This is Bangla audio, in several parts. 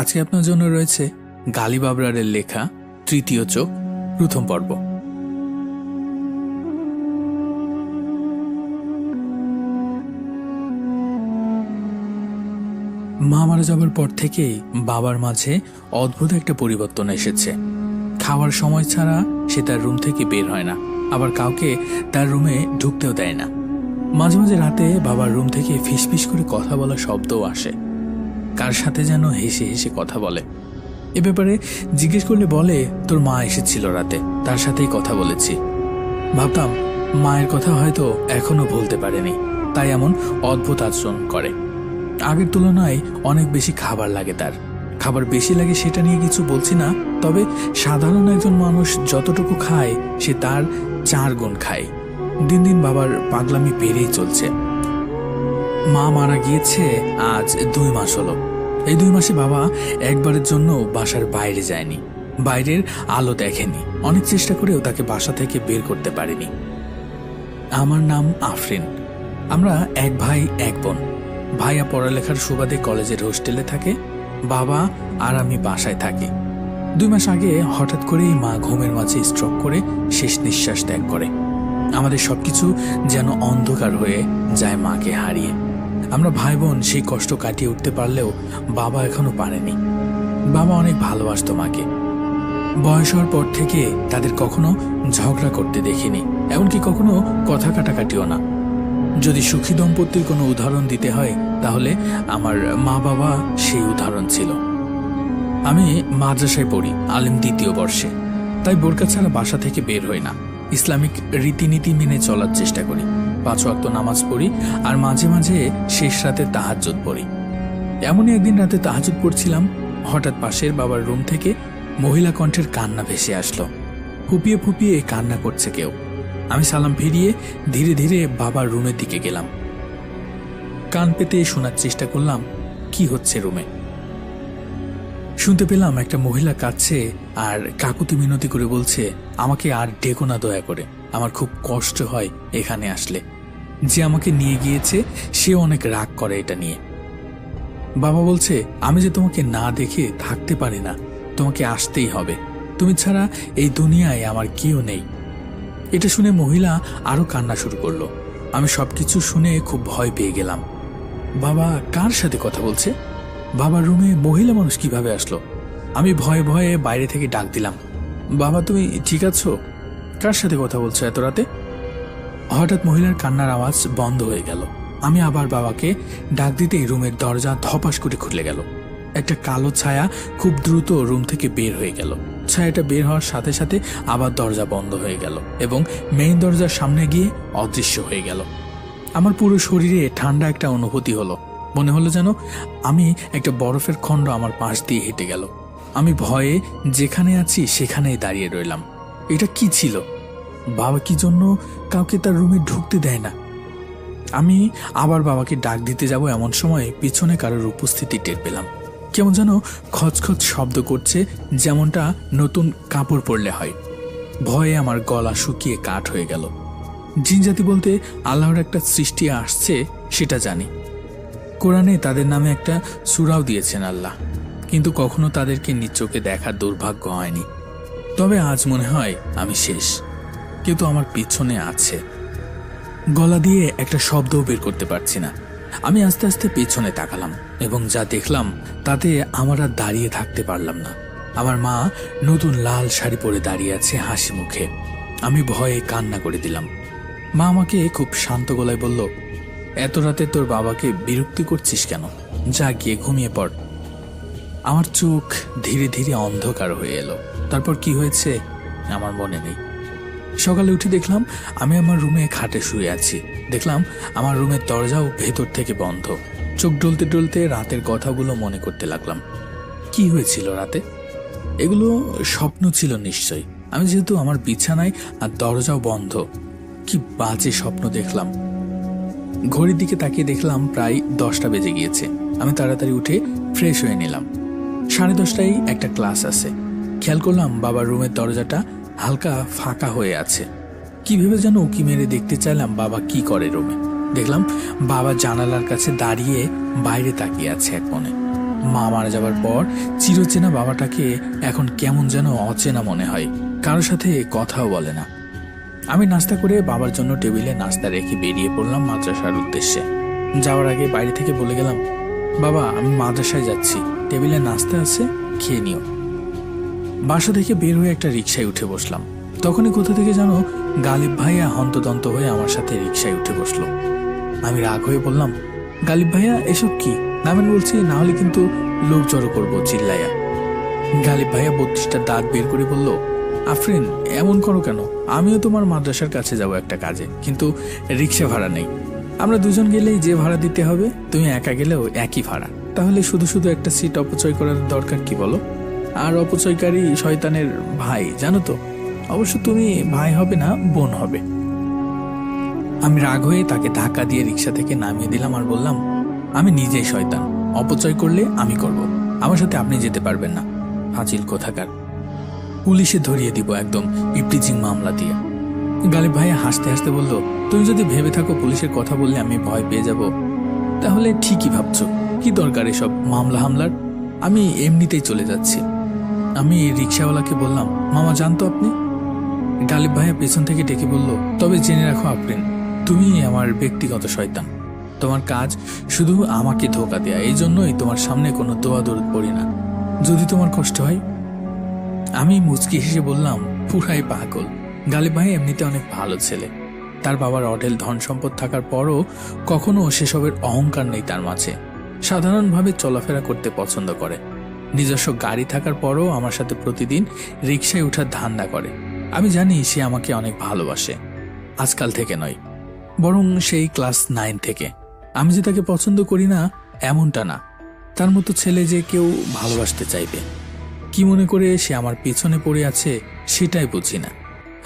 আজকে আপনার জন্য রয়েছে গালি বাবরারের লেখা তৃতীয় চোখ, প্রথম পর্ব। মা মারা যাবার পর থেকেই বাবার মাঝে অদ্ভুত একটা পরিবর্তন এসেছে। খাওয়ার সময় ছাড়া সে তার রুম থেকে বের হয় না, আবার কাউকে তার রুমে ঢুকতেও দেয় না। মাঝে মাঝে রাতে বাবার রুম থেকে ফিসফিস করে কথা বলা শব্দও আসে। কার সাথে যেন হেসে হেসে কথা বলে। এ ব্যাপারে জিজ্ঞেস করলে বলে, তোর মা এসেছিল রাতে, তার সাথেই কথা বলেছি। ভাবতাম, মায়ের কথা হয়তো এখনও ভুলতে পারেনি, তাই এমন অদ্ভুত আচরণ করে। আগের তুলনায় অনেক বেশি খাবার লাগে তার। খাবার বেশি লাগে সেটা নিয়ে কিছু বলছি না, তবে সাধারণ একজন মানুষ যতটুকু খায়, সে তার চার গুণ খায়। দিন দিন বাবার পাগলামি বেড়েই চলছে। মা মারা গিয়েছে, আজ দুই মাস হলো। এই দুই মাসে বাবা একবারের জন্য বাসার বাইরে যায়নি। বাইরের আলো দেখেনি। অনেক চেষ্টা করেও তাকে বাসা থেকে বের করতে পারেনি। আমার নাম আফরিন। আমরা এক ভাই, এক বোন। ভাইয়া পড়ালেখার সুবাদে কলেজের হোস্টেলে থাকে, বাবা আর আমি বাসায় থাকি। দুই মাস আগে হঠাৎ করেই মা ঘুমের মাঝে স্ট্রোক করে শেষ নিঃশ্বাস ত্যাগ করে। আমাদের সবকিছু যেন অন্ধকার হয়ে যায় মাকে হারিয়ে। আমরা ভাই বোন সেই কষ্ট কাটিয়ে উঠতে পারলেও বাবা এখনও পারেনি। বাবা অনেক ভালোবাসতো মাকে। বয়স হওয়ার পর থেকে তাদের কখনো ঝগড়া করতে দেখিনি, এমনকি কখনো কথা কাটাকাটিও না। যদি সুখী দম্পতির কোনো উদাহরণ দিতে হয়, তাহলে আমার মা বাবা সেই উদাহরণ ছিল। আমি মাদ্রাসায় পড়ি, আলিম দ্বিতীয় বর্ষে। তাই বোরকা ছাড়া বাসা থেকে বের হই না। ইসলামিক রীতিনীতি মেনে চলার চেষ্টা করি। পাঁচ ওয়াক্ত নামাজ পড়ি আর মাঝে মাঝে শেষ রাতে তাহাজ্জুদ পড়ি। এমনই একদিন রাতে তাহাজুদ পড়ছিলাম, হঠাৎ পাশের বাবার রুম থেকে মহিলা কণ্ঠের কান্না ভেসে আসলো। ফুপিয়ে ফুপিয়ে কান্না করছে কেউ। আমি সালাম ফিরিয়ে ধীরে ধীরে বাবার রুমের দিকে গেলাম। কান পেতে শোনার চেষ্টা করলাম, কি হচ্ছে রুমে? শুনতে পেলাম একটা মহিলা কাঁদছে আর কাকুতি মিনতি করে বলছে, আমাকে আর ডেকো না দয়া করে, আমার খুব কষ্ট হয় এখানে আসলে। যে আমাকে নিয়ে গিয়েছে, সে অনেক রাগ করে এটা নিয়ে। বাবা বলছে, আমি যে তোমাকে না দেখে থাকতে পারি না, তোমাকে আসতেই হবে। তুমি ছাড়া এই দুনিয়ায় আমার কেউ নেই। এটা শুনে মহিলা আরও কান্না শুরু করল। আমি সবকিছু শুনে খুব ভয় পেয়ে গেলাম। বাবা কার সাথে কথা বলছে? বাবার রুমে মহিলা মানুষ কীভাবে আসলো? আমি ভয়ে ভয়ে বাইরে থেকে ডাক দিলাম। বাবা, তুমি ঠিক আছো? কার সাথে কথা বলছো এত রাতে? হঠাৎ মহিলার কান্নার আওয়াজ বন্ধ হয়ে গেল। আমি আবার বাবাকে ডাক দিতেই রুমের দরজা ধপাস করে খুলে গেল। একটা কালো ছায়া খুব দ্রুত রুম থেকে বের হয়ে গেল। ছায়াটা বের হওয়ার সাথে সাথে আবার দরজা বন্ধ হয়ে গেল এবং মেইন দরজার সামনে গিয়ে অদৃশ্য হয়ে গেল। আমার পুরো শরীরে ঠান্ডা একটা অনুভূতি হলো। মনে হলো যেন আমি একটা বরফের খণ্ড আমার পাশ দিয়ে হেঁটে গেল। আমি ভয়ে যেখানে আছি সেখানেই দাঁড়িয়ে রইলাম। এটা কি ছিল? বাবা কি জন্য কাউকে তার রুমে ঢুকতে দেয় না। আমি আবার বাবাকে ডাক দিতে যাব এমন সময় পিছনে কারোর উপস্থিতি টের পেলাম। কেমন যেন খচখচ শব্দ করছে, যেমনটা নতুন কাপড় পরলে হয়। ভয়ে আমার গলা শুকিয়ে কাঠ হয়ে গেল। জিনজাতি বলতে আল্লাহর একটা সৃষ্টি আসছে, সেটা জানি। কোরআনে তাদের নামে একটা সুরাও দিয়েছেন আল্লাহ, কিন্তু কখনো তাদেরকে নিজ চোখে দেখার দুর্ভাগ্য হয়নি। তবে আজ মনে হয় আমি শেষ। কিন্তু আমার পিছনে আছে। গলা দিয়ে একটা শব্দও বের করতে পারছি না। আমি আস্তে আস্তে পেছনে তাকালাম এবং যা দেখলাম, তাতে আমার আর দাঁড়িয়ে থাকতে পারলাম না। আমার মা নতুন লাল শাড়ি পরে দাঁড়িয়ে আছে হাসি মুখে। আমি ভয়ে কান্না করে দিলাম। মা আমাকে খুব শান্ত গলায় বলল, এত রাতে তোর বাবাকে বিরক্তি করছিস কেন? যা গিয়ে ঘুমিয়ে পড়। আমার চোখ ধীরে ধীরে অন্ধকার হয়ে এলো। তারপর কি হয়েছে? আমার মনে নেই। সকালে উঠে দেখলাম আমি আমার রুমে খাটে শুয়ে আছি। দেখলাম আমার রুমের দরজাও ভেতর থেকে বন্ধ। চোখ ডলতে ডলতে রাতের কথাগুলো মনে করতে লাগলাম। কি হয়েছিল রাতে? এগুলো স্বপ্ন ছিল নিশ্চয়ই। আমি যেহেতু আমার বিছানায় আর দরজাও বন্ধ, কি বাজে স্বপ্ন দেখলাম। ঘড়ির দিকে তাকিয়ে দেখলাম প্রায় দশটা বেজে গিয়েছে। আমি তাড়াতাড়ি উঠে ফ্রেশ হয়ে নিলাম। সাড়ে দশটায় একটা ক্লাস আছে। খেয়াল করলাম বাবার রুমের দরজাটা হালকা ফাঁকা হয়ে আছে। কি ভেবে যেন উকি মেরে দেখতে চাইলাম বাবা কি করে রুমে। দেখলাম বাবা জানালার কাছে দাঁড়িয়ে বাইরে তাকিয়ে আছে এক মনে মা মারা যাবার পর চিরচেনা বাবাটাকে এখন কেমন যেন অচেনা মনে হয়। কারোর সাথে কথাও বলে না। আমি নাস্তা করে বাবার জন্য টেবিলে নাস্তা রেখে বেরিয়ে পড়লাম মাদ্রাসার উদ্দেশ্যে। যাওয়ার আগে বাইরে থেকে বলে গেলাম, বাবা, আমি মাদ্রাসায় যাচ্ছি। টেবিলে নাস্তা আছে, খেয়ে নিও। বাসা থেকে বের হয়ে একটা রিক্সায় উঠে বসলাম। তখনই কোথা থেকে যেন গালিব ভাইয়া হন্তদন্ত হয়ে আমার সাথে রিক্সায় উঠে বসল। আমি রাগ হয়ে বললাম, গালিব ভাইয়া, এসব কি? নামেন বলছি, না হলে কিন্তু লোক জড়ো করব চিল্লাইয়া। গালিব ভাইয়া বত্রিশটা দাঁত বের করে বলল, আফরিন, এমন করো কেন? আমিও তোমার মাদ্রাসার কাছে যাব একটা কাজে, কিন্তু রিক্সা ভাড়া নেই। আমরা দুজন গেলেই যে ভাড়া দিতে হবে, তুমি একা গেলেও একই ভাড়া। তাহলে শুধু শুধু একটা সিট অপচয় করার দরকার কি বলো? আর অপচয়কারী শয়তানের ভাই, জানো তো? অবশ্য তুমি ভাই হবে না, বোন হবে। আমি রাগ হয়ে তাকে ধাক্কা দিয়ে রিক্সা থেকে নামিয়ে দিলাম আর বললাম, আমি নিজেই শয়তান, অপচয় করলে আমি করব। আমার সাথে আপনি যেতে পারবেন না। হাজিল কোথাকার? পুলিশে ধরিয়ে দিব একদম ইপটিচিং মামলা দিয়ে। গালিব ভাইয়া হাসতে হাসতে বলল, তুমি যদি ভেবে থাকো পুলিশের কথা বললে আমি ভয় পেয়ে যাব, তাহলে ঠিকই ভাবছ। কি দরকার এসব মামলা হামলার? আমি এমনিতেই চলে যাচ্ছি। আমি রিক্সাওয়ালাকে বললাম, মামা জানতো আপনি? গালিব ভাইয়া পেছন থেকে ডেকে বলল, তবে জেনে রাখো আফরিন, তুমি আমার ব্যক্তিগত শয়তান। তোমার কাজ শুধু আমাকে ধোকা দেয়া, এই জন্যই তোমার সামনে কোনো দোয়া দরুদ পড়ি না। যদি তোমার কষ্ট হয়? আমি মুচকি হেসে বললাম, পুরাই পাগল। গালিব ভাই এমনিতে অনেক ভালো ছেলে। তার বাবার অঢেল ধন সম্পদ থাকার পরও কখনো সেসবের অহংকার নেই তার মাঝে। সাধারণভাবে চলাফেরা করতে পছন্দ করে। নিজস্ব গাড়ি থাকার পরও আমার সাথে প্রতিদিন রিক্সায় ওঠার ধান্দা করে। আমি জানি সে আমাকে অনেক ভালোবাসে। আজকাল থেকে নয়। বরং সেই ক্লাস নাইন থেকে। আমি যে তাকে পছন্দ করি না, এমনটা না। তার মতো ছেলে যে কেউ ভালোবাসতে চাইবে। কি মনে করে সে আমার পেছনে পড়ে আছে, সেটাই বুঝি না।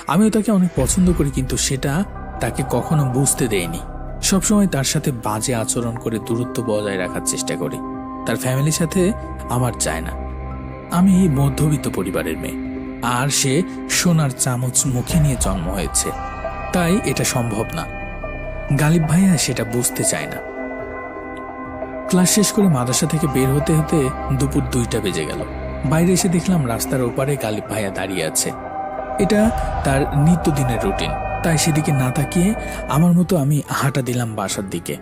আমিও তাকে অনেক পছন্দ করি, কিন্তু সেটা তাকে কখনো বুঝতে দেয়নি। সবসময় তার সাথে বাজে আচরণ করে দূরত্ব বজায় রাখার চেষ্টা করি। তার ফ্যামিলির সাথে আমার চায় না। আমি মধ্যবিত্ত পরিবারের মেয়ে। আর সে সোনার চামচ মুখে নিয়ে জন্ম হয়েছে। তাই এটা সম্ভব না। গালিব ভাইয়া সেটা বুঝতে চায় না। ক্লাস শেষ করে মাদ্রাসা থেকে বের হতে হতে দুপুর দুইটা বেজে গেল। বাইরে এসে দেখলাম রাস্তার ওপারে গালিব ভাইয়া দাঁড়িয়ে আছে। এটা তার নিত্যদিনের রুটিন। তাই সেদিকে না তাকিয়ে আমার মতো আমি হাঁটা দিলাম বাসার দিকে।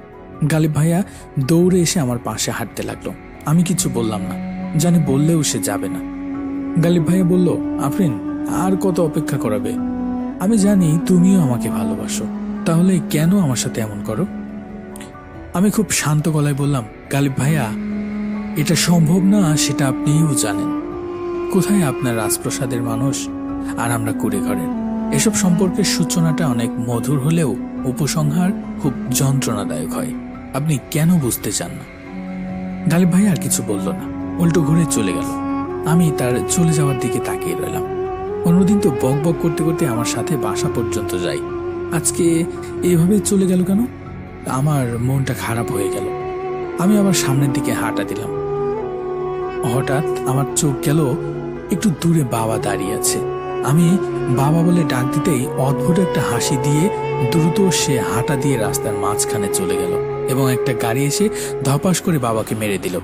গালিব ভাইয়া দৌড়ে এসে আমার পাশে হাঁটতে লাগল। আমি কিছু বললাম না জানি বললেও সে যাবে না। গালিব ভাইয়া বলল, আফরিন, আর কত অপেক্ষা করাবে? আমি জানি তুমিও আমাকে ভালোবাসো, তাহলে কেন আমার সাথে এমন করো? আমি খুব শান্ত গলায় বললাম, গালিব ভাইয়া, এটা সম্ভব না, সেটা আপনিও জানেন। কোথায় আপনার রাজপ্রসাদের মানুষ আর আমরা কুড়ে ঘরের? এসব সম্পর্কের সূচনাটা অনেক মধুর হলেও উপসংহার খুব যন্ত্রণাদায়ক হয়। আপনি কেন বুঝতে চান না? গালিব ভাই আর কিছু বলল না। উল্টো ঘুরে চলে গেল। আমি তার চলে যাওয়ার দিকে তাকিয়ে রইলাম। অন্যদিন তো বক বক করতে করতে আমার সাথে বাসা পর্যন্ত যাই। আজকে এভাবে চলে গেল কেন? আমার মনটা খারাপ হয়ে গেল। আমি আবার সামনের দিকে হাঁটা দিলাম। হঠাৎ আমার চোখ গেল একটু দূরে বাবা দাঁড়িয়ে আছে। আমি বাবা বলে ডাক দিতেই অদ্ভুত একটা হাসি দিয়ে দ্রুত সে হাঁটা দিয়ে রাস্তার মাঝখানে চলে গেল। এবং একটা গাড়ি এসে ধপাস করে বাবাকে মেরে দিল।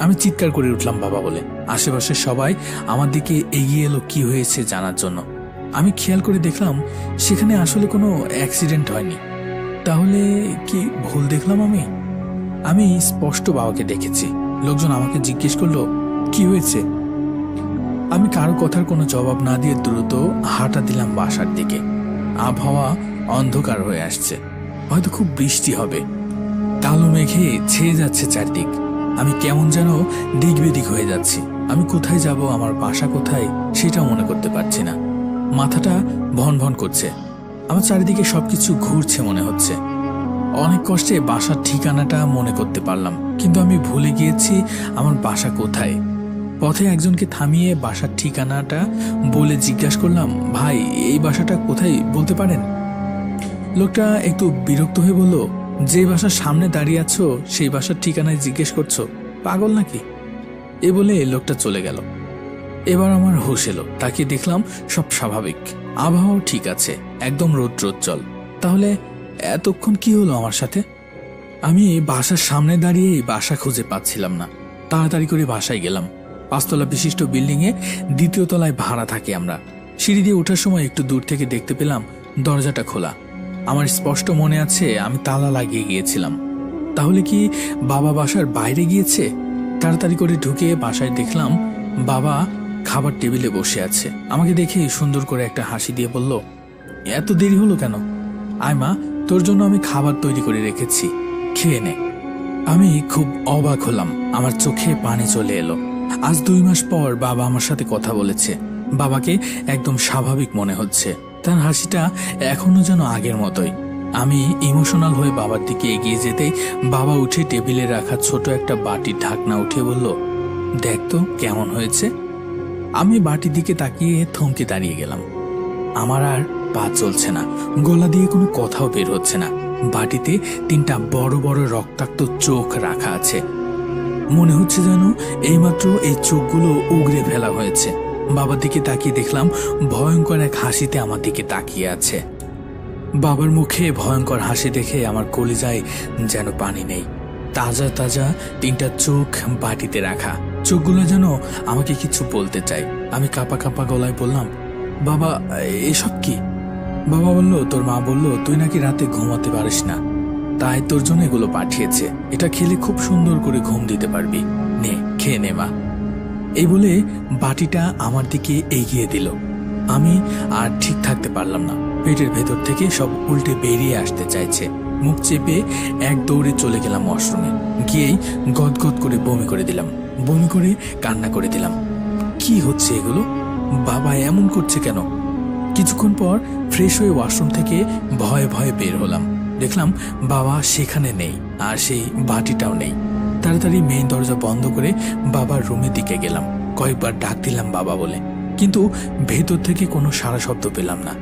আমি চিৎকার করে উঠলাম বাবা বলে। আশেপাশে সবাই আমার দিকে এগিয়ে এলো কি হয়েছে জানার জন্য। আমি খেয়াল করে দেখলাম সেখানে আসলে কোনো অ্যাক্সিডেন্ট হয়নি। তাহলে কি ভুল দেখলাম আমি? আমি স্পষ্ট বাবাকে দেখেছি। লোকজন আমাকে জিজ্ঞেস করল, কি হয়েছে? আমি কারও কথার কোনো জবাব না দিয়ে দ্রুত হাঁটা দিলাম বাসার দিকে। আবহাওয়া অন্ধকার হয়ে আসছে। হয়তো খুব বৃষ্টি হবে। কালো মেঘে ছেয়ে যাচ্ছে চারদিক। আমি কেমন যেন দিক বেদিক হয়ে যাচ্ছি। আমি কোথায় যাব, আমার বাসা কোথায়, সেটা মনে করতে পারছি না। মাথাটা ভন ভন করছে। আমার চারিদিকে সবকিছু ঘুরছে মনে হচ্ছে। অনেক কষ্টে বাসার ঠিকানাটা মনে করতে পারলাম, কিন্তু আমি ভুলে গিয়েছি আমার বাসা কোথায়। পথে একজনকে থামিয়ে বাসার ঠিকানাটা বলে জিজ্ঞাসা করলাম, ভাই, এই বাসাটা কোথায়? বলতে পারেন? লোকটা একটু বিরক্ত হয়ে বলল যে বাসার সামনে দাঁড়িয়ে আছো, সেই বাসার ঠিকানায় জিজ্ঞেস করছ, পাগল নাকি? এ বলে লোকটা চলে গেল। এবার আমার হুশ এলো। তাকে দেখলাম সব স্বাভাবিক। আবহাওয়া ঠিক আছে, একদম রৌদ্রোজ্জ্বল। তাহলে এতক্ষণ কি হলো আমার সাথে? আমি বাসার সামনে দাঁড়িয়ে বাসা খুঁজে পাচ্ছিলাম না। তাড়াতাড়ি করে বাসায় গেলাম। পাঁচতলা বিশিষ্ট বিল্ডিংয়ে দ্বিতীয় তলায় ভাড়া থাকি আমরা। সিঁড়ি দিয়ে ওঠার সময় একটু দূর থেকে দেখতে পেলাম দরজাটা খোলা। আমার স্পষ্ট মনে আছে, আমি তালা লাগিয়ে গিয়েছিলাম। তাহলে কি বাবা বাসার বাইরে গিয়েছে? তাড়াতাড়ি করে ঢুকে বাসায় দেখলাম বাবা খাবার টেবিলে বসে আছে। আমাকে দেখে সুন্দর করে একটা হাসি দিয়ে বলল, এত দেরি হলো কেন? আয় মা তোর জন্য আমি খাবার তৈরি করে রেখেছি। খেয়ে নে। আমি খুব অবাক হলাম। আমার চোখে পানি চলে এলো। আজ দুই মাস পর বাবা আমার সাথে কথা বলেছে। বাবাকে একদম স্বাভাবিক মনে হচ্ছে। তার হাসিটা এখনও যেন আগের মতোই। আমি ইমোশনাল হয়ে বাবার দিকে এগিয়ে যেতেই বাবা উঠে টেবিলে রাখা ছোট একটা বাটির ঢাকনা উঠে বলল, দেখ তো কেমন হয়েছে। আমি বাটির দিকে তাকিয়ে থমকে দাঁড়িয়ে গেলাম। আমার আর পা চলছে না, গলা দিয়ে কোনো কথাও বের হচ্ছে না। বাটিতে তিনটা বড় বড় রক্তাক্ত চোখ রাখা আছে। মনে হচ্ছে যেন এইমাত্র এই চোখগুলো উগড়ে ফেলা হয়েছে। বাবার দিকে তাকিয়ে দেখলাম ভয়ঙ্কর এক হাসিতে আমার দিকে তাকিয়ে আছে। বাবার মুখে ভয়ঙ্কর হাসি দেখে আমার কলিজায় যেন পানি নেই। তাজা তাজা তিনটা চোখ বাটিতে রাখা। চোখগুলো যেন আমাকে কিছু বলতে চাই আমি কাপা কাপা গলায় বললাম, বাবা, এসব কি? বাবা বলল, তোর মা বলল, তুই নাকি রাতে ঘুমাতে পারিস না। তাই তোর জন্য এগুলো পাঠিয়েছে। এটা খেলে খুব সুন্দর করে ঘুম দিতে পারবি। নে, খেয়ে নে মা। এই বলে বাটিটা আমার দিকে এগিয়ে দিল। আমি আর ঠিক থাকতে পারলাম না। পেটের ভেতর থেকে সব উল্টে বেরিয়ে আসতে চাইছে। মুখ চেপে এক দৌড়ে চলে গেলাম ওয়াশরুমে। গিয়েই গদগদ করে বমি করে দিলাম। বমি করে কান্না করে দিলাম। কি হচ্ছে এগুলো? বাবা এমন করছে কেন? কিছুক্ষণ পর ফ্রেশ হয়ে ওয়াশরুম থেকে ভয়ে ভয়ে বের হলাম। দেখলাম বাবা সেখানে নেই আর সেই বাটিটাও নেই। তাড়াতাড়ি মেইন দরজা বন্ধ করে বাবার রুমের দিকে গেলাম। কয়েকবার ডাক দিলাম বাবা বলে। কিন্তু ভেতর থেকে কোনো সারা শব্দ পেলাম না।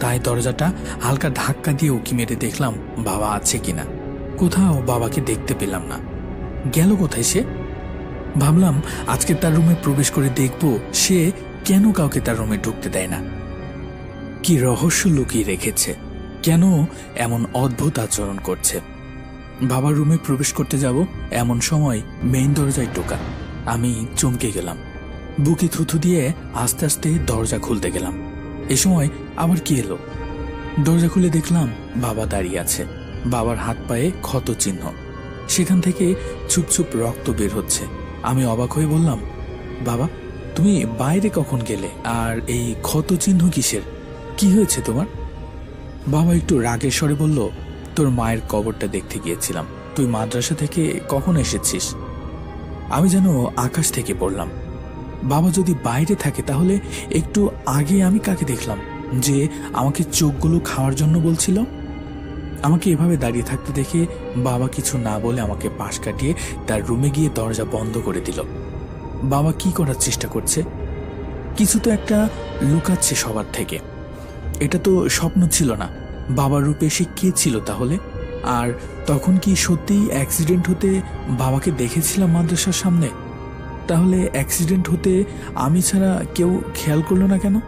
তাই দরজাটা হালকা ধাক্কা দিয়ে উকি মেরে দেখলাম বাবা আছে কিনা। কোথাও বাবাকে দেখতে পেলাম না। গেল কোথায় সে? ভাবলাম আজকে তার রুমে প্রবেশ করে দেখব সে কেন কাউকে তার রুমে ঢুকতে দেয় না। কি রহস্য লুকিয়ে রেখেছে। কেন এমন অদ্ভুত আচরণ করছে? বাবার রুমে প্রবেশ করতে যাব, এমন সময় মেইন দরজায় টোকা। আমি চমকে গেলাম। বুকে থুথু দিয়ে আস্তে আস্তে দরজা খুলতে গেলাম। এ সময় আবার কি এলো? দরজা খুলে দেখলাম বাবা দাঁড়িয়ে আছে। বাবার হাত পায়ে ক্ষত চিহ্ন। সেখান থেকে চুপ চুপ রক্ত বের হচ্ছে। আমি অবাক হয়ে বললাম, বাবা, তুমি বাইরে কখন গেলে? আর এই ক্ষত চিহ্ন কিসের? কি হয়েছে তোমার? বাবা একটু রাগের স্বরে বলল তোর মায়ের কবরটা দেখতে গিয়েছিলাম। তুই মাদ্রাসা থেকে কখন এসেছিস? আমি যেন আকাশ থেকে পড়লাম। বাবা যদি বাইরে থাকে তাহলে একটু আগে আমি কাকে দেখলাম? যে আমাকে চোখগুলো খাওয়ার জন্য বলছিল? আমাকে এভাবে দাঁড়িয়ে থাকতে দেখে বাবা কিছু না বলে আমাকে পাশ কাটিয়ে তার রুমে গিয়ে দরজা বন্ধ করে দিল। বাবা কি করার চেষ্টা করছে? কিছু তো একটা লুকাচ্ছে সবার থেকে। এটা তো স্বপ্ন ছিল না। বাবার রূপে সে কে ছিল তাহলে? আর তখন কি সত্যিই অ্যাক্সিডেন্ট হতে বাবাকে দেখেছিলাম মাদ্রাসার সামনে? তাহলে অ্যাক্সিডেন্ট হতে আমি ছাড়া কেউ খেয়াল করল না কেন?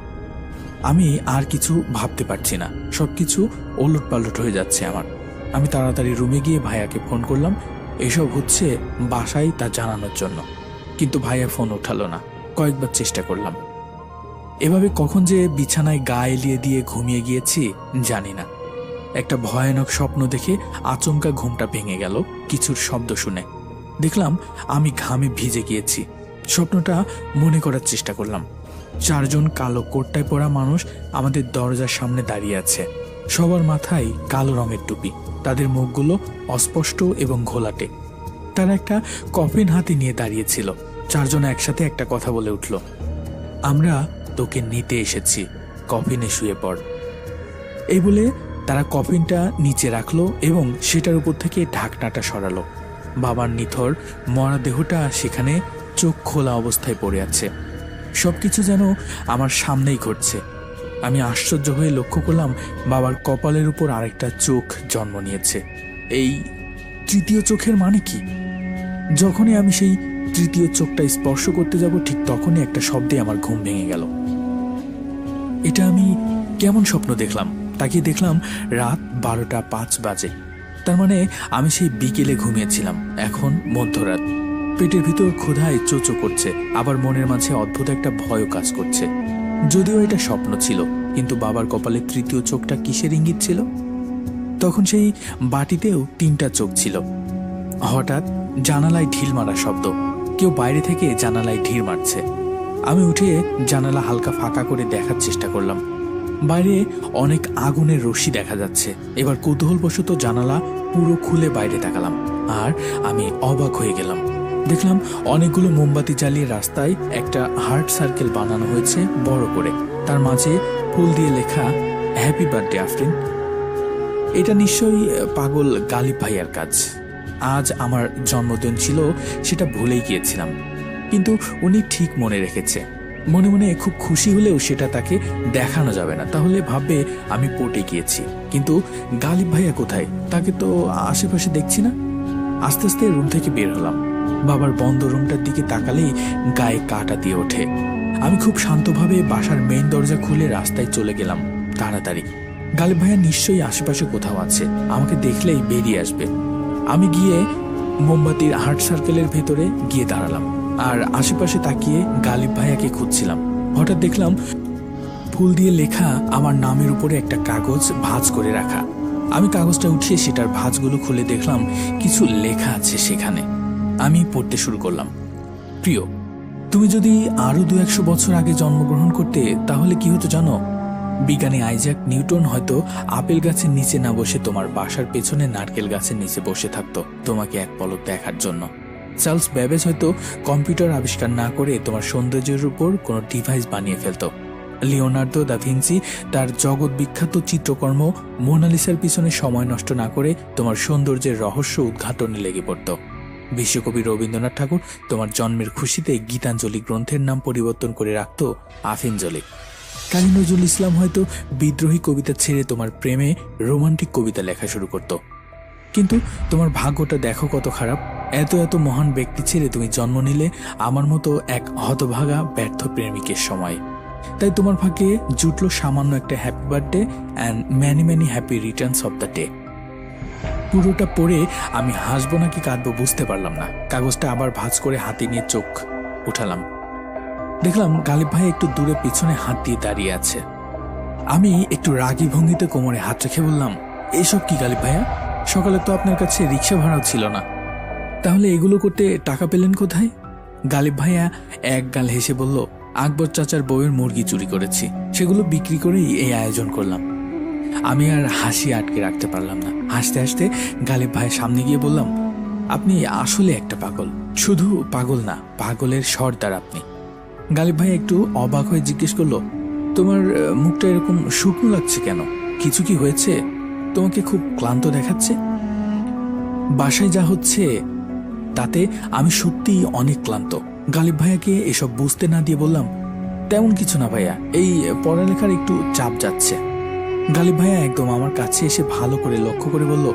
আমি আর কিছু ভাবতে পারছি না। সব কিছু ওলট পালট হয়ে যাচ্ছে আমার। আমি তাড়াতাড়ি রুমে গিয়ে ভাইয়াকে ফোন করলাম। এসব হচ্ছে বাসায় তা জানানোর জন্য। কিন্তু ভাইয়া ফোন ওঠালো না। কয়েকবার চেষ্টা করলাম। এভাবে কখন যে বিছানায় গা এলিয়ে দিয়ে ঘুমিয়ে গিয়েছি, জানি না। একটা ভয়ানক স্বপ্ন দেখে আচমকা ঘুমটা ভেঙে গেল কিছুর শব্দ শুনে। দেখলাম আমি ঘামে ভিজে গিয়েছি। স্বপ্নটা মনে করার চেষ্টা করলাম। চারজন কালো কোটটায় পরা মানুষ আমাদের দরজার সামনে দাঁড়িয়ে আছে। সবার মাথায় কালো রঙের টুপি। তাদের মুখগুলো অস্পষ্ট এবং ঘোলাটে। তারা একটা কফিন হাতে নিয়ে দাঁড়িয়েছিল চারজন একসাথে একটা কথা বলে উঠল। আমরা তোকে নিতে এসেছি। কফিনে শুয়ে পড়। এই বলে তারা কফিনটা নিচে রাখল এবং সেটার উপর থেকে ঢাকনাটা সরালো। বাবার নিথর মরা দেহটা সেখানে চোখ খোলা অবস্থায় পড়ে আছে। সব কিছু যেন আমার সামনেই ঘটছে। আমি আশ্চর্য হয়ে লক্ষ্য করলাম বাবার কপালের উপর আরেকটা চোখ জন্ম নিয়েছে। এই তৃতীয় চোখের মানে কি? যখনই আমি সেই তৃতীয় চোখটা স্পর্শ করতে যাব, ঠিক তখনই একটা শব্দে আমার ঘুম ভেঙে গেল। এটা আমি কেমন স্বপ্ন দেখলাম তাকিয়ে দেখলাম রাত বারোটা পাঁচ বাজে। তার মানে আমি সেই বিকেলে ঘুমিয়েছিলাম, এখন মধ্যরাত। পেটের ভিতর ক্ষুধায় চোচো করছে, আবার মনের মাঝে অদ্ভুত একটা ভয়ও কাজ করছে। যদিও এটা স্বপ্ন ছিল, কিন্তু বাবার কপালে তৃতীয় চোখটা কিসের ইঙ্গিত ছিল? তখন সেই বাটিতেও তিনটা চোখ ছিল। হঠাৎ জানালায় ঢিল মারা শব্দ, কেউ বাইরে থেকে জানালায় ঢিল মারছে। আমি উঠে জানালা হালকা ফাঁকা করে দেখার চেষ্টা করলাম। বাইরে অনেক আগুনের রশ্মি দেখা যাচ্ছে। এবার কৌতূহলবশত জানালা পুরো খুলে বাইরে তাকালাম আর আমি অবাক হয়ে গেলাম। দেখলাম অনেকগুলো মোমবাতি জ্বালিয়ে রাস্তায় একটা হার্ট সার্কেল বানানো হয়েছে বড় করে। তার মাঝে ফুল দিয়ে লেখা হ্যাপি বার্থডে আফরিন এটা নিশ্চয়ই পাগল গালিব ভাইয়ার কাজ। আজ আমার জন্মদিন ছিল, সেটা ভুলেই গিয়েছিলাম। কিন্তু উনি ঠিক মনে রেখেছে। মনে মনে খুব খুশি হলেও সেটা তাকে দেখানো যাবে না। তাহলে ভাববে, আমি পটে গিয়েছি। কিন্তু গালিব ভাইয়া কোথায়? তাকে তো আশেপাশে দেখছি না। আস্তে আস্তে রুম থেকে বের হলাম। বাবার বন্ধ রুমটার দিকে তাকালেই গায়ে কাটা দিয়ে ওঠে। আমি খুব শান্তভাবে বাসার মেইন দরজা খুলে রাস্তায় চলে গেলাম, তাড়াতাড়ি। গালিব ভাইয়া নিশ্চয়ই আশেপাশে কোথাও আছে। আমাকে দেখলেই বেরিয়ে আসবে। আমি গিয়ে মোমবাতির হার্ট সার্কেলের ভেতরে গিয়ে দাঁড়ালাম। আর আশেপাশে তাকিয়ে গালিব ভাইয়াকে খুঁজছিলাম। হঠাৎ দেখলাম ফুল দিয়ে লেখা আমার নামের উপরে একটা কাগজ ভাঁজ করে রাখা। আমি কাগজটা উঠিয়ে সেটার ভাঁজগুলো খুলে দেখলাম কিছু লেখা আছে সেখানে। আমি পড়তে শুরু করলাম। প্রিয়, তুমি যদি আরও দু একশো বছর আগে জন্মগ্রহণ করতে, তাহলে কি হতো জানো? বিজ্ঞানী আইজাক নিউটন হয়তো আপেল গাছের নিচে না বসে তোমার বাসার পেছনে নারকেল গাছের নিচে বসে থাকতো, তোমাকে এক পলক দেখার জন্য। চার্লস ব্যাবেজ হয়তো কম্পিউটার আবিষ্কার না করে তোমার সৌন্দর্যের উপর কোনো ডিভাইস বানিয়ে ফেলতো। লিওনার্দো দা ভিঞ্চি তার জগৎ বিখ্যাত চিত্রকর্ম মোনালিসার পিছনে সময় নষ্ট না করে তোমার সৌন্দর্যের রহস্য উদ্ঘাটনে লেগে পড়ত। বিশ্বকবি রবীন্দ্রনাথ ঠাকুর তোমার জন্মের খুশিতে গীতাঞ্জলি গ্রন্থের নাম পরিবর্তন করে রাখত আফিনজলি। কাজী নজরুল ইসলাম হয়তো বিদ্রোহী কবিতা ছেড়ে তোমার প্রেমে রোমান্টিক কবিতা লেখা শুরু করত। কিন্তু তোমার ভাগ্যটা দেখো কত খারাপ। এত এত মহান ব্যক্তি ছেড়ে তুমি জন্ম নিলে আমার মতো এক হতভাগা ব্যর্থ প্রেমিকের সময়। তাই তোমার ভাগ্যে জুটলো সামান্য একটা happy birthday and many many happy returns of the day পুরোটা পড়ে আমি হাসবো নাকি কাঁদবো বুঝতে পারলাম না। কাগজটা আবার ভাঁজ করে হাতে নিয়ে চোখ উঠালাম। দেখলাম গালিব ভাই একটু দূরে পিছনে হাত দিয়ে দাঁড়িয়ে আছে। আমি একটু রাগি ভঙ্গিতে কোমরে হাত রেখে বললাম এইসব কি গালিব ভাইয়া? সকালে তো আপনার কাছে রিক্সা ভাড়াও ছিল না। তাহলে এগুলো করতে টাকা পেলেন কোথায়? গালিব ভাইয়া এক গাল হেসে বলল, আকবর চাচার বউয়ের মুরগি চুরি করেছি। সেগুলো বিক্রি করেই এই আয়োজন করলাম। আমি আর হাসি আটকে রাখতে পারলাম না। হাসতে হাসতে গালিব ভাইয়ের সামনে গিয়ে বললাম, আপনি আসলে একটা পাগল। শুধু পাগল না, পাগলের সর্দার আপনি। গালিব ভাই একটু অবাক হয়ে জিজ্ঞেস করল, তোমার মুখটা এরকম শুকনো লাগছে কেন? কিছু কি হয়েছে? তোমাকে খুব ক্লান্ত দেখাচ্ছে। বাসায় যা হচ্ছে, তাতে আমি সত্যিই অনেক ক্লান্ত। গালিব ভাইয়াকে এসব বুঝতে না দিয়ে বললাম, তেমন কিছু না ভাইয়া, এই পড়ালেখার একটু চাপ যাচ্ছে। গালিব ভাইয়া একদম আমার কাছে এসে ভালো করে লক্ষ্য করে বলল,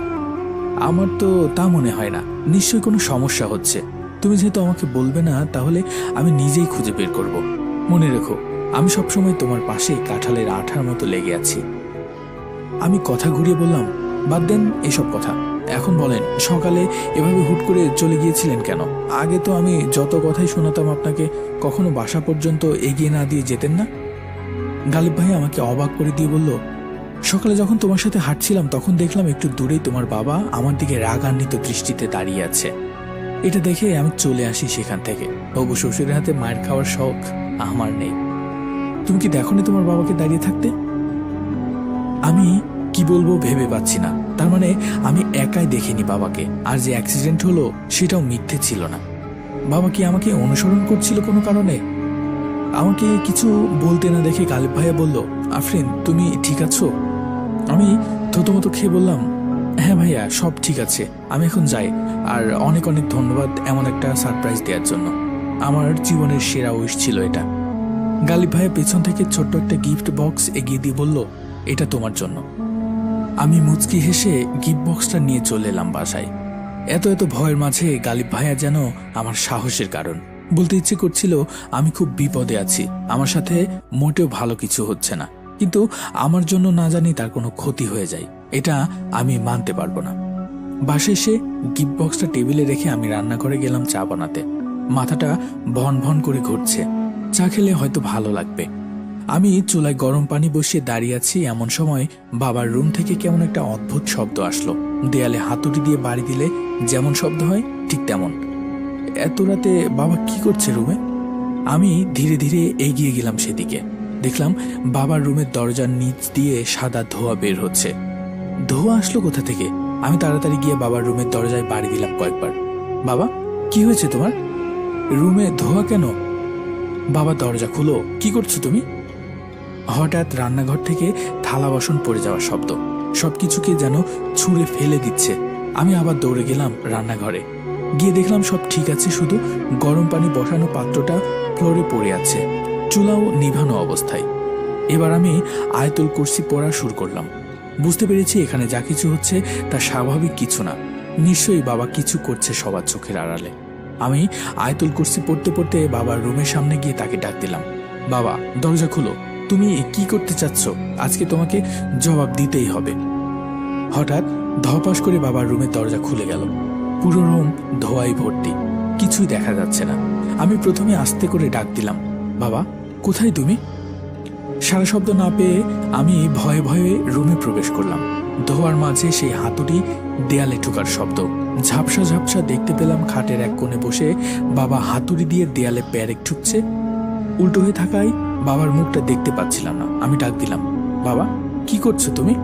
আমার তো তা মনে হয় না, নিশ্চয়ই কোনো সমস্যা হচ্ছে। তুমি যেহেতু আমাকে বলবে না, তাহলে আমি নিজেই খুঁজে বের করব। মনে রেখো, আমি সবসময় তোমার পাশে কাঁঠালের আঠার মতো লেগে আছি। আমি কথা ঘুরিয়ে বললাম, বাদ দেন এসব কথা। এখন বলেন, সকালে এভাবে হুট করে চলে গিয়েছিলেন কেন? আগে তো আমি যত কথাই শোনাতাম আপনাকে, কখনো বাসা পর্যন্ত এগিয়ে না দিয়ে যেতেন না? গালিব ভাই আমাকে অবাক করে দিয়ে বলল, সকালে যখন তোমার সাথে হাঁটছিলাম, তখন দেখলাম একটু দূরেই তোমার বাবা আমার দিকে রাগান্বিত দৃষ্টিতে দাঁড়িয়ে আছে। এটা দেখে আমি চলে আসি সেখান থেকে। তবু শ্বশুরের হাতে মায়ের খাওয়ার শখ আমার নেই। তুমি কি দেখোনি তোমার বাবাকে দাঁড়িয়ে থাকতে? আমি কি বলব ভেবে পাচ্ছি না। তার মানে আমি একাই দেখিনি বাবাকে। আর যে অ্যাক্সিডেন্ট হলো, সেটাও মিথ্যে ছিল না। বাবা কি আমাকে অনুসরণ করছিল কোনো কারণে? আমাকে কিছু বলতে না দেখে গালিব ভাইয়া বলল, আফরিন, তুমি ঠিক আছো? আমি থতমত খেয়ে বললাম হ্যাঁ ভাইয়া, সব ঠিক আছে। আমি এখন যাই। আর অনেক অনেক ধন্যবাদ এমন একটা সারপ্রাইজ দেওয়ার জন্য। আমার জীবনের সেরা উইশ ছিল এটা। গালিব ভাইয়া পেছন থেকে ছোট্ট একটা গিফট বক্স এগিয়ে দিয়ে বলল এটা তোমার জন্য। আমি মুচকি হেসে গিফট বক্সটা নিয়ে চলে এলাম বাসায়। এত এত ভয়ের মাঝে গালিব ভাইয়া যেন আমার সাহসের কারণ। বলতে ইচ্ছে করছিল আমি খুব বিপদে আছি, আমার সাথে মোটেও ভালো কিছু হচ্ছে না। কিন্তু আমার জন্য না জানি তার কোনো ক্ষতি হয়ে যায়, এটা আমি মানতে পারব না। বাসে এসে গিফট বক্সটা টেবিলে রেখে আমি রান্না করে গেলাম চা বানাতে। মাথাটা ভন ভন করে ঘুরছে। চা খেলে হয়তো ভালো লাগবে। আমি চুলায় গরম পানি বসিয়ে দাঁড়িয়ে আছি এমন সময় বাবার রুম থেকে কেমন একটা অদ্ভুত শব্দ আসলো। দেয়ালে হাতুড়ি দিয়ে বাড়ি দিলে যেমন শব্দ হয়, ঠিক তেমন। এত রাতে বাবা কি করছে রুমে? আমি ধীরে ধীরে এগিয়ে গেলাম সেদিকে। দেখলাম বাবার রুমের দরজার নিচ দিয়ে সাদা ধোয়া বের হচ্ছে। ধোয়া আসলো কোথা থেকে? আমি তাড়াতাড়ি গিয়ে বাবার রুমের দরজায় বাড়ি দিলাম কয়েকবার। বাবা, কি হয়েছে তোমার? রুমে ধোয়া কেন? বাবা দরজা খুলো, কি করছ তুমি? হঠাৎ রান্নাঘর থেকে থালা বাসন পড়ে যাওয়ার শব্দ। সবকিছুকে যেন ছুঁড়ে ফেলে দিচ্ছে। আমি আবার দৌড়ে গেলাম রান্নাঘরে। গিয়ে দেখলাম সব ঠিক আছে, শুধু গরম পানি বসানো পাত্রটা ফ্লোরে পড়ে আছে। চুলাও নিভানো অবস্থায়। এবার আমি আয়তুল কুরসি পড়া শুরু করলাম। বুঝতে পেরেছি এখানে যা কিছু হচ্ছে তা স্বাভাবিক কিছু না। নিশ্চয়ই বাবা কিছু করছে সবার চোখের আড়ালে। আমি আয়তুল কুরসি পড়তে পড়তে বাবার রুমের সামনে গিয়ে তাকে ডাক দিলাম। বাবা, দরজা খুলো। তুমি কি করতে চাচ্ছ? আজকে তোমাকে জবাব দিতেই হবে। হঠাৎ ধপাস করে বাবার রুমের দরজা খুলে গেল। পুরো রুম ধোয়ায় ভর্তি। কিছুই দেখা যাচ্ছে না। আমি প্রথমে আস্তে করে ডাক দিলাম, বাবা, কোথায় তুমি? সারা শব্দ না পেয়ে আমি ভয়ে ভয়ে রুমে প্রবেশ করলাম। ধোয়ার মাঝে সেই হাতুড়ি দেয়ালে ঠোকার শব্দ। ঝাপসা ঝাপসা দেখতে পেলাম খাটের এক কোণে বসে বাবা হাতুড়ি দিয়ে দেয়ালে প্যারেক ঠুকছে। উল্টো হয়ে থাকায় বাবার মুখটা দেখতে পাচ্ছিলাম না। আমি ডাক দিলাম, বাবা, কি করছ তুমি?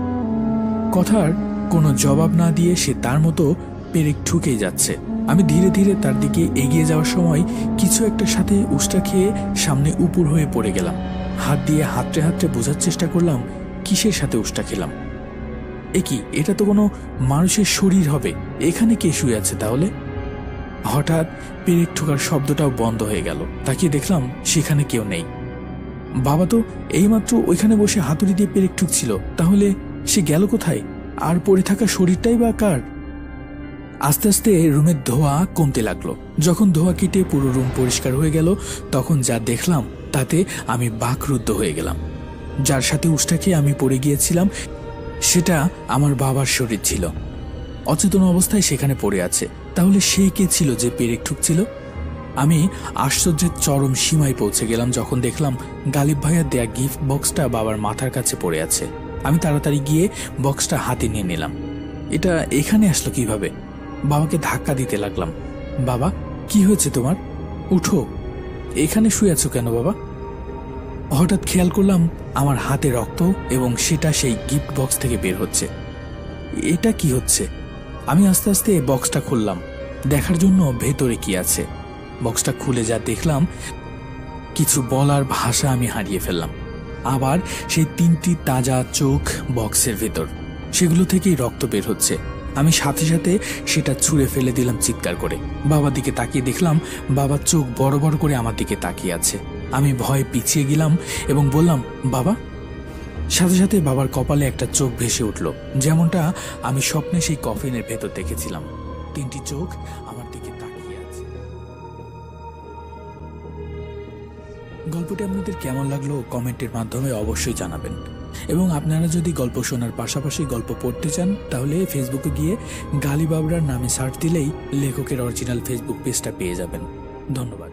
কথার কোনো জবাব না দিয়ে সে তার মতো পেরেক ঠুকেই যাচ্ছে। আমি ধীরে ধীরে তার দিকে এগিয়ে যাওয়ার সময় কিছু একটা সাথে উষ্টা খেয়ে সামনে উপুর হয়ে পড়ে গেলাম। হাত দিয়ে হাতড়ে হাতড়ে বোঝার চেষ্টা করলাম, কিসের সাথে উষ্টা খেলাম? এ কি, এটা তো কোনো মানুষের শরীর হবে। এখানে কে শুয়ে আছে তাহলে? হঠাৎ পেরেক ঠোকার শব্দটাও বন্ধ হয়ে গেল। তাকিয়ে দেখলাম সেখানে কেউ নেই। বাবা তো এইমাত্র ওইখানে বসে হাতুড়ি দিয়ে পেরেক ঠুকছিল। তাহলে সে গেল কোথায়? আর পড়ে থাকা শরীরটাই বা কার? আস্তে আস্তে রুমের ধোয়া কমতে লাগল। যখন ধোয়া কেটে পুরো রুম পরিষ্কার হয়ে গেল, তখন যা দেখলাম, তাতে আমি বাকরুদ্ধ হয়ে গেলাম। যার সাথে উষ্টা খেয়ে আমি পড়ে গিয়েছিলাম, সেটা আমার বাবার শরীর ছিল। অচেতন অবস্থায় সেখানে পড়ে আছে। তাহলে সে কে ছিল যে পেরেক ঠুকছিল? আমি আশ্চর্যের চরম সীমায় পৌঁছে গেলাম যখন দেখলাম গালিব ভাইয়ার দেয়া গিফট বক্সটা বাবার মাথার কাছে পড়ে আছে। আমি তাড়াতাড়ি গিয়ে বক্সটা হাতে নিয়ে নিলাম। এটা এখানে আসলো কীভাবে? বাবাকে ধাক্কা দিতে লাগলাম। বাবা, কি হয়েছে তোমার? উঠো। এখানে শুয়ে আছো কেন বাবা? হঠাৎ খেয়াল করলাম আমার হাতে রক্ত এবং সেটা সেই গিফট বক্স থেকে বের হচ্ছে। এটা কি হচ্ছে? আমি আস্তে আস্তে বক্সটা খুললাম। দেখার জন্য ভেতরে কি আছে? বক্সটা খুলে যা দেখলাম, কিছু বলার ভাষা আমি হারিয়ে ফেললাম। আবার সেই তিনটি তাজা চোখ বক্সের ভেতর, সেগুলো থেকেই রক্ত বের হচ্ছে। আমি সাথে সাথে সেটা ছুঁড়ে ফেলে দিলাম চিৎকার করে। বাবার দিকে তাকিয়ে দেখলাম বাবার চোখ বড় বড় করে আমার দিকে তাকিয়ে আছে। আমি ভয়ে পিছিয়ে গেলাম এবং বললাম, বাবা? সাথে সাথে বাবার কপালে একটা চোখ ভেসে উঠল, যেমনটা আমি স্বপ্নে সেই কফিনের ভেতর দেখেছিলাম। তিনটি চোখ গল্পটি আপনাদের কেমন লাগল কমেন্টের মাধ্যমে অবশ্যই জানাবেন। এবং আপনারা যদি গল্প শোনার পাশাপাশি গল্প পড়তে চান, তাহলে ফেসবুকে গিয়ে গালিবাবরার নামে সার্চ দিলেই লেখকের অরিজিনাল ফেসবুক পেজটা পেয়ে যাবেন। ধন্যবাদ।